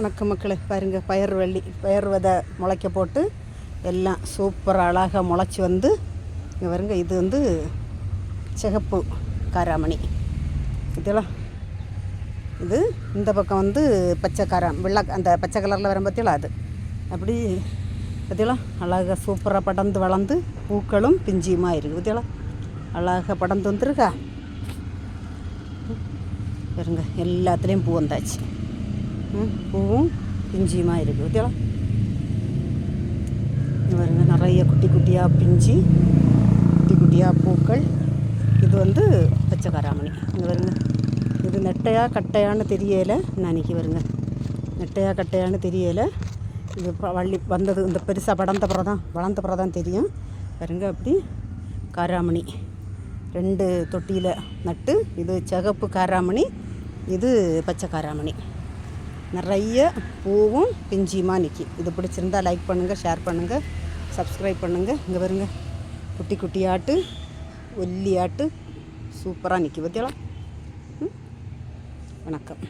வணக்கம் மக்களே. பாருங்க பயிர் வள்ளி பயிர் விதை முளைக்க போட்டு எல்லாம் சூப்பராக அழகாக முளைச்சி வந்து இங்கே வருங்க இது வந்து சிகப்பு காராமணி. இதெல்லாம் இது இந்த பக்கம் வந்து பச்சை காரம் வெள்ளை அந்த பச்சை கலரில் வரும் பார்த்தீங்களா அது. அப்படி பார்த்தீங்களா அழகாக சூப்பராக படர்ந்து வளர்ந்து பூக்களும் பிஞ்சியுமாக இருக்குது பார்த்தீங்களா அழகாக படர்ந்து வந்துருக்கா? பாருங்க எல்லாத்துலேயும் பூ வந்தாச்சு. பூவும் பிஞ்சியுமாக இருக்குது ஓகேவா? வருங்க நிறைய குட்டி குட்டியாக பிஞ்சு குட்டி குட்டியாக பூக்கள். இது வந்து பச்சை காராமணி இங்கே வருங்க இது நெட்டையா கட்டையான்னு தெரியலை. நினைக்கி வருங்க நெட்டையா கட்டையான்னு தெரியலை. இது வள்ளி வந்தது இந்த பெருசாக வளர்ந்த பிறகு தான் வளர்ந்த பிறகு தான் தெரியும். பாருங்க அப்படி காராமணி. ரெண்டு தொட்டியில் நட்டு இது சிகப்பு காராமணி இது பச்சை காராமணி நிறைய பூவும் பிஞ்சியுமா நிற்கி இது பிடிச்சிருந்தா லைக் பண்ணுங்கள் ஷேர் பண்ணுங்கள் சப்ஸ்கிரைப் பண்ணுங்கள் இங்கே வருங்க குட்டி குட்டியாட்டு ஒல்லியாட்டு சூப்பராக நிற்கி பார்த்தீங்களா ம்? வணக்கம்.